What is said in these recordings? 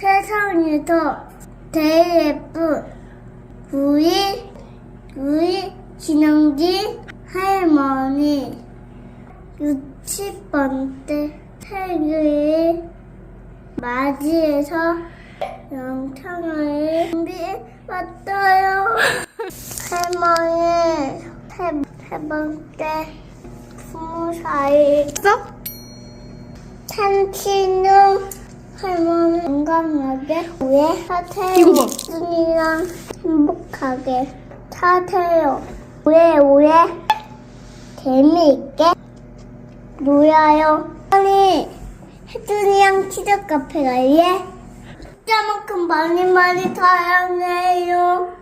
때부터 제일 예쁜 우리 우리 진영진 할머니 유치번 때 생일 맞이해서 영상을 준비해봤어요. 할머니 세, 세 번째 스무 살 써? 참치는 할머니 건강하게. 이거 봐. 혜준이랑 행복하게 사세요. 왜, 왜? 재미있게 놀아요. 아니, 혜준이랑 치즈 카페 갈래? 진짜만큼 많이 많이 사랑해요.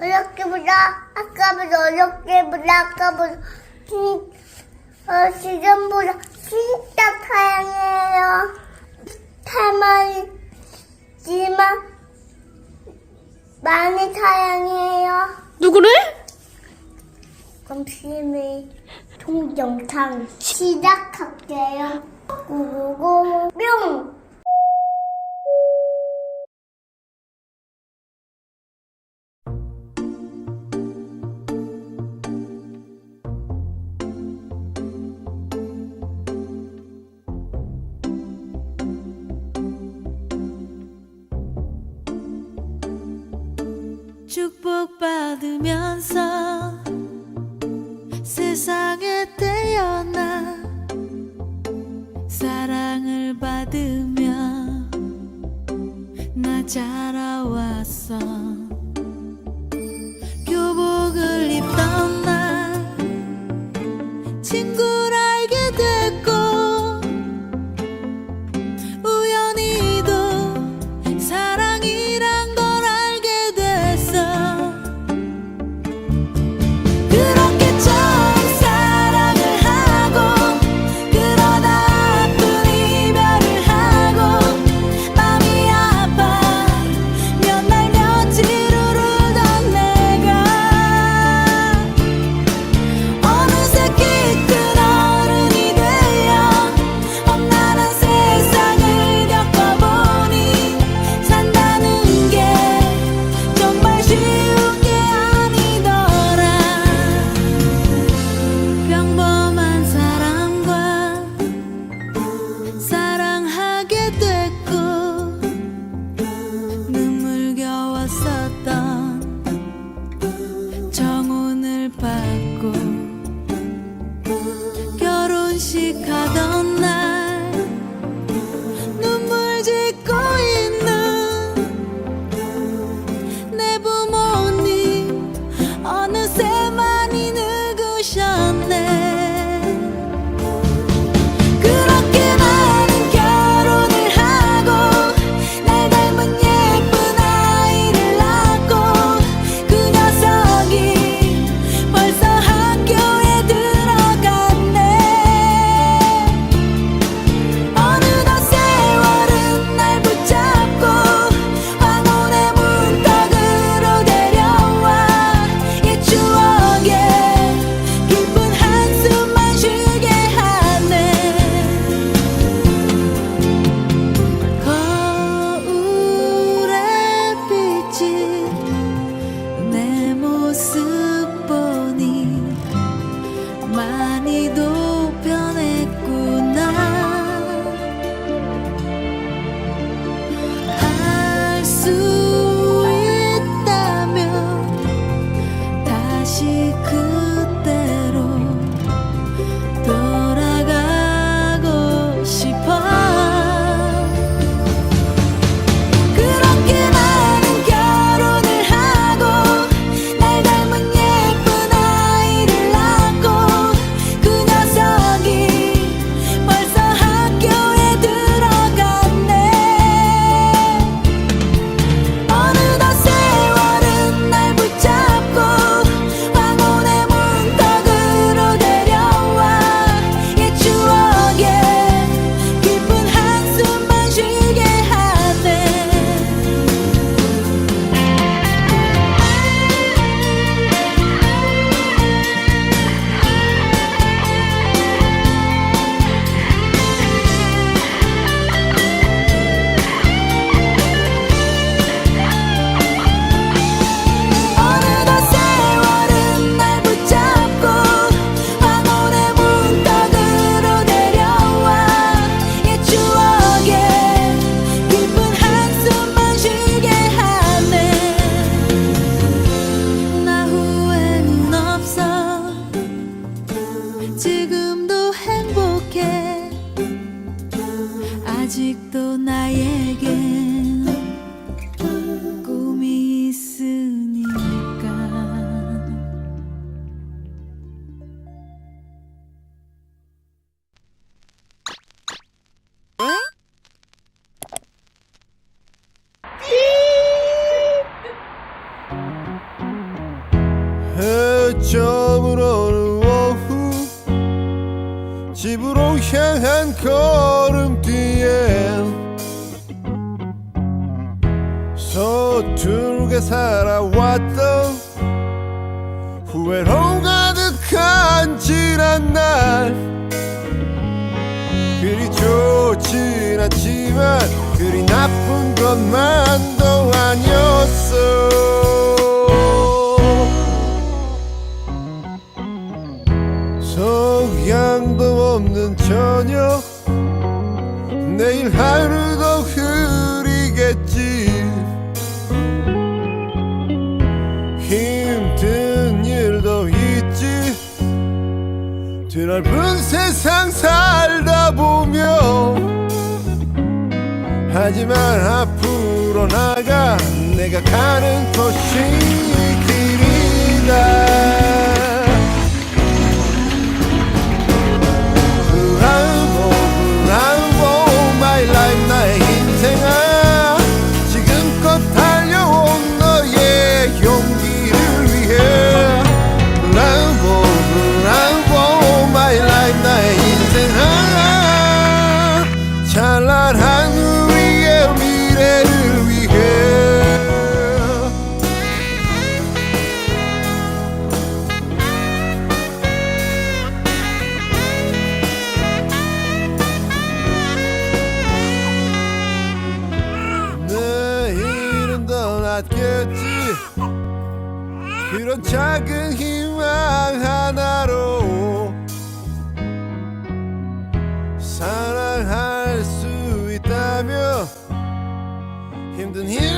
어렵게보다 아까보다 어렵게보다 아까보다 진- 어, 지금보다 진짜 사랑해요. 할머니지만 많이 사랑해요. 누구를? 그럼 지금의 동영상 시작할게요. 고고고 뿅! 사랑을 받으며 나 자라 점으로 오후 집으로 향한 걸음뒤엔 서투르게 살아왔던 후회로 가득한 지난 날. 그리 좋진 않지만 그리 나쁜 것만도 아니었어. 성향도 없는 저녁. 내일 하루도 흐리겠지. 힘든 일도 있지. 드넓은 세상 살다 보면. 하지만 앞으로 나가 내가 가는 곳이 길이다. 있지? 그런 작은 희망 하나로 사랑할 수 있다며 힘든 일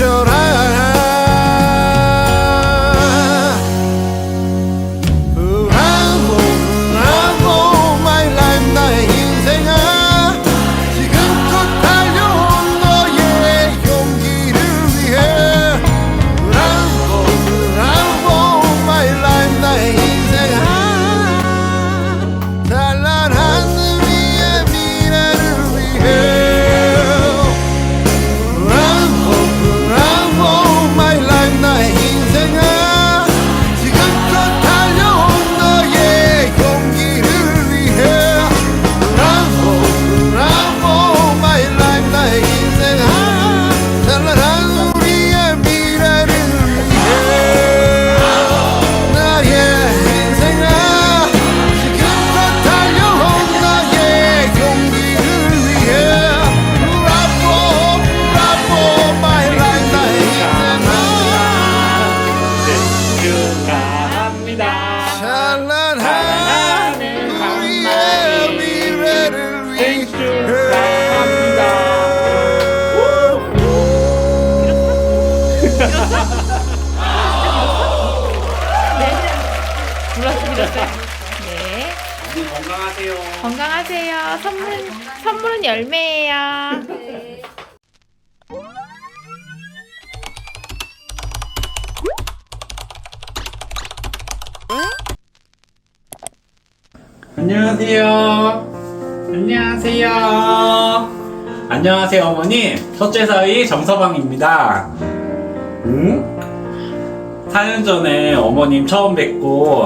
should 선물, 선물은 열매야. 안녕하세요. 안녕하세요. 안녕하세요, 어머니. 첫째 사위 정서방입니다. 응? 4년 전에 어머님 처음 뵙고,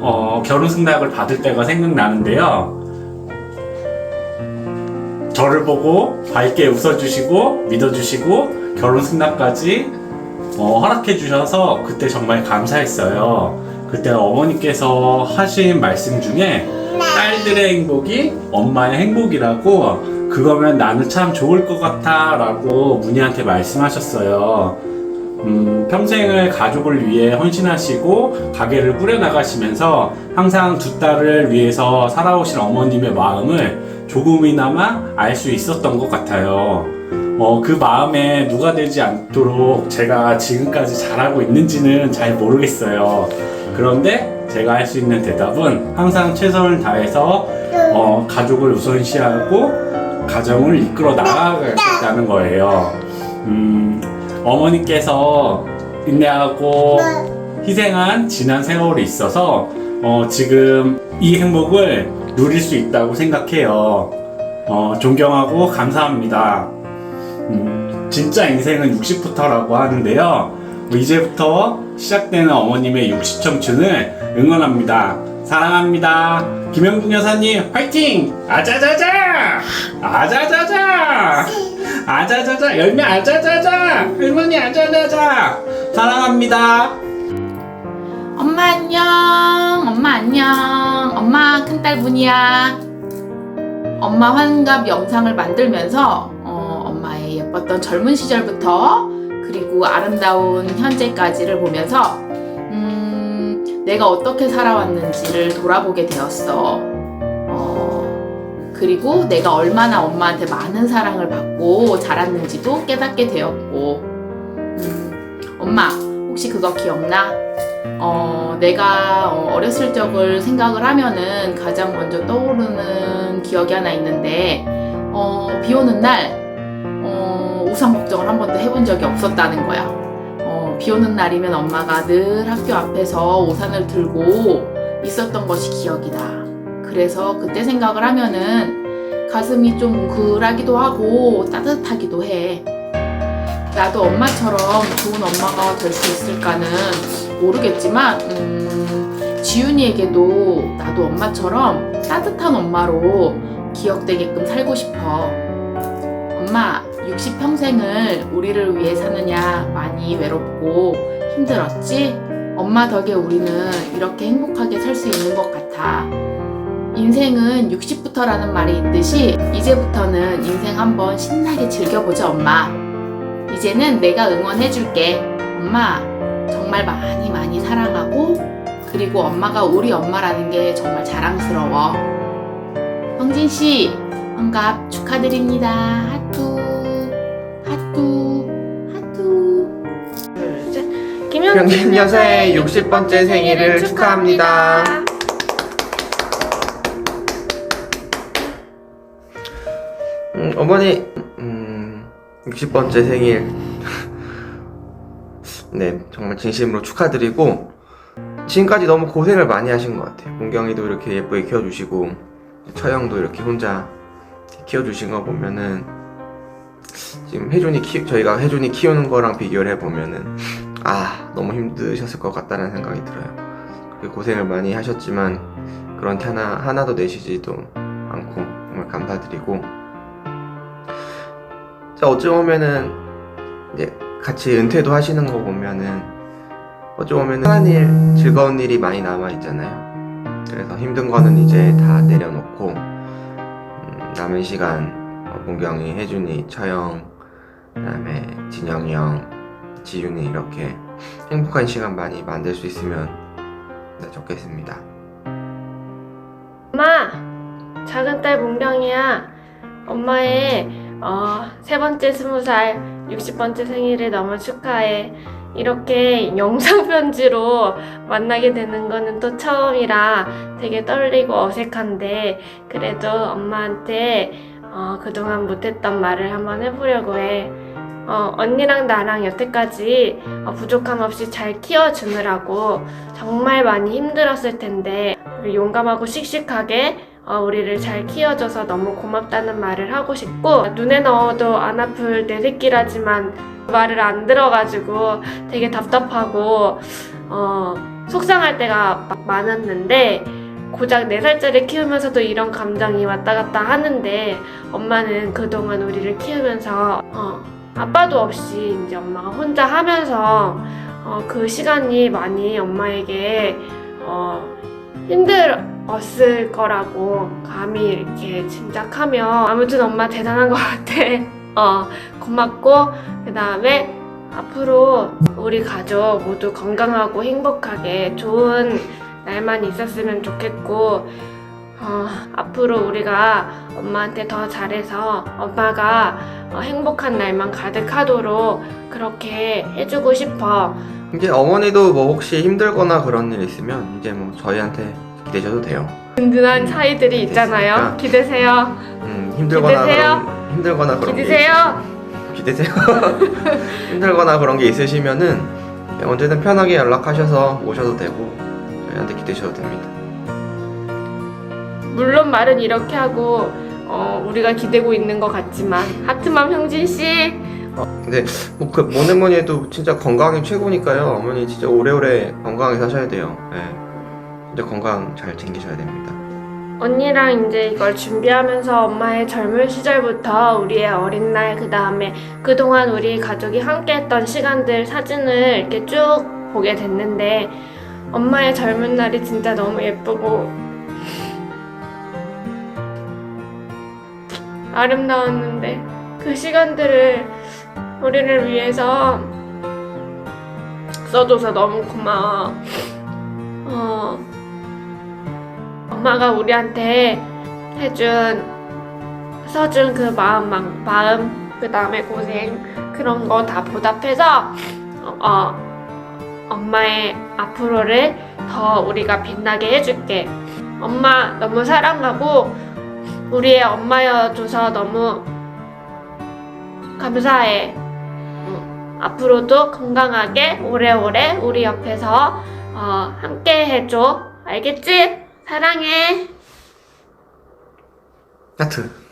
어, 결혼 승낙을 받을 때가 생각나는데요. 저를 보고 밝게 웃어주시고 믿어주시고 결혼 승낙까지 어, 허락해 주셔서 그때 정말 감사했어요. 그때 어머니께서 하신 말씀 중에 딸들의 행복이 엄마의 행복이라고 그거면 나는 참 좋을 것 같아 라고 문희한테 말씀하셨어요. 음, 평생을 가족을 위해 헌신하시고 가게를 꾸려나가시면서 항상 두 딸을 위해서 살아오신 어머님의 마음을 조금이나마 알 수 있었던 것 같아요. 어, 그 마음에 누가 되지 않도록 제가 지금까지 잘하고 있는지는 잘 모르겠어요. 그런데 제가 할 수 있는 대답은 항상 최선을 다해서 어, 가족을 우선시하고 가정을 이끌어 나가겠다는 거예요. 음, 어머니께서 인내하고 희생한 지난 세월이 있어서 어, 지금 이 행복을 누릴 수 있다고 생각해요. 어, 존경하고 감사합니다. 음, 진짜 인생은 60부터라고 하는데요. 뭐 이제부터 시작되는 어머님의 60 청춘을 응원합니다. 사랑합니다. 김영중 여사님 화이팅! 아자자자! 아자자자! 아자자자! 열매 아자자자! 할머니 아자자자! 사랑합니다. 엄마 안녕. 엄마 안녕. 엄마 큰딸 분이야. 엄마 환갑 영상을 만들면서 어, 엄마의 예뻤던 젊은 시절부터 그리고 아름다운 현재까지를 보면서 음, 내가 어떻게 살아왔는지를 돌아보게 되었어. 어, 그리고 내가 얼마나 엄마한테 많은 사랑을 받고 자랐는지도 깨닫게 되었고, 음, 엄마 혹시 그거 기억나? 어, 내가 어, 어렸을 적을 생각을 하면은 가장 먼저 떠오르는 기억이 하나 있는데, 어, 비 오는 날, 어, 우산 걱정을 한 번도 해본 적이 없었다는 거야. 어, 비 오는 날이면 엄마가 늘 학교 앞에서 우산을 들고 있었던 것이 기억이 나. 그래서 그때 생각을 하면은 가슴이 좀 뭉클하기도 하고 따뜻하기도 해. 나도 엄마처럼 좋은 엄마가 될 수 있을까는 모르겠지만, 음, 지윤이에게도 나도 엄마처럼 따뜻한 엄마로 기억되게끔 살고 싶어. 엄마, 60평생을 우리를 위해 사느냐 많이 외롭고 힘들었지? 엄마 덕에 우리는 이렇게 행복하게 살 수 있는 것 같아. 인생은 60부터라는 말이 있듯이 이제부터는 인생 한번 신나게 즐겨보자, 엄마. 이제는 내가 응원해줄게. 엄마, 정말 많이 많이 사랑하고, 그리고 엄마가 우리 엄마라는 게 정말 자랑스러워. 성진 씨, 환갑 축하드립니다. 하투, 하투, 하투. 둘, 셋. 김영진 여사의 60번째 생일을 축하합니다. 음, 어머니, 음, 60번째 생일. 네, 정말 진심으로 축하드리고, 지금까지 너무 고생을 많이 하신 것 같아요. 문경이도 이렇게 예쁘게 키워주시고, 처형도 이렇게 혼자 키워주신 거 보면은, 지금 혜준이 키, 저희가 혜준이 키우는 거랑 비교를 해보면은, 아, 너무 힘드셨을 것 같다는 생각이 들어요. 고생을 많이 하셨지만, 그런 티 하나, 하나도 내시지도 않고, 정말 감사드리고, 자, 어찌 보면은, 이제 같이 은퇴도 하시는 거 보면은, 어찌 보면은, 편한 일, 즐거운 일이 많이 남아 있잖아요. 그래서 힘든 거는 이제 다 내려놓고, 음, 남은 시간, 어, 문경이, 혜준이, 처영, 그 다음에 진영이 형, 지윤이 이렇게 행복한 시간 많이 만들 수 있으면 네, 좋겠습니다. 엄마, 작은 딸 문경이야. 엄마의 어, 세 번째 스무 살, 60번째 생일을 너무 축하해. 이렇게 영상 편지로 만나게 되는 거는 또 처음이라 되게 떨리고 어색한데 그래도 엄마한테 어, 그동안 못했던 말을 한번 해보려고 해. 어, 언니랑 나랑 여태까지 어, 부족함 없이 잘 키워주느라고 정말 많이 힘들었을 텐데 용감하고 씩씩하게 어, 우리를 잘 키워줘서 너무 고맙다는 말을 하고 싶고 눈에 넣어도 안 아플 내 새끼라지만 말을 안 들어가지고 되게 답답하고 어, 속상할 때가 막 많았는데 고작 4살짜리 키우면서도 이런 감정이 왔다 갔다 하는데 엄마는 그동안 우리를 키우면서 어, 아빠도 없이 이제 엄마가 혼자 하면서 어, 그 시간이 많이 엄마에게 어, 힘들 었을 거라고 감히 이렇게 짐작하며 아무튼 엄마 대단한 것 같아. 어, 고맙고 그 다음에 앞으로 우리 가족 모두 건강하고 행복하게 좋은 날만 있었으면 좋겠고 어, 앞으로 우리가 엄마한테 더 잘해서 엄마가 어, 행복한 날만 가득하도록 그렇게 해주고 싶어. 이제 어머니도 뭐 혹시 힘들거나 그런 일 있으면 이제 뭐 저희한테 기대셔도 돼요. 든든한 사이들이 있잖아요. 기대세요. 음, 힘들거나 기대세요. 그런 힘들거나 그런 기대세요. 게 기대세요. 힘들거나 그런 게 있으시면은 언제든 편하게 연락하셔서 오셔도 되고 저희한테 기대셔도 됩니다. 물론 말은 이렇게 하고 어, 우리가 기대고 있는 것 같지만 하트맘 형진 씨 근데 뭐그 뭐니 뭐니 해도 진짜 건강이 최고니까요. 어머니 진짜 오래오래 건강하게 사셔야 돼요. 예. 진짜 건강 잘 챙기셔야 됩니다. 언니랑 이제 이걸 준비하면서 엄마의 젊은 시절부터 우리의 어린 날, 그 다음에 그동안 우리 가족이 함께 했던 시간들 사진을 이렇게 쭉 보게 됐는데, 엄마의 젊은 날이 진짜 너무 예쁘고, 아름다웠는데, 그 시간들을 우리를 위해서 써줘서 너무 고마워. 어, 엄마가 우리한테 해준 써준 그 마음 막- 마음 그 다음에 고생 그런 거 다 보답해서 어, 어, 엄마의 앞으로를 더 우리가 빛나게 해줄게 엄마 너무 사랑하고 우리의 엄마여줘서 너무 감사해 응. 앞으로도 건강하게 오래오래 우리 옆에서 어, 함께 해줘 알겠지? 사랑해. 하트.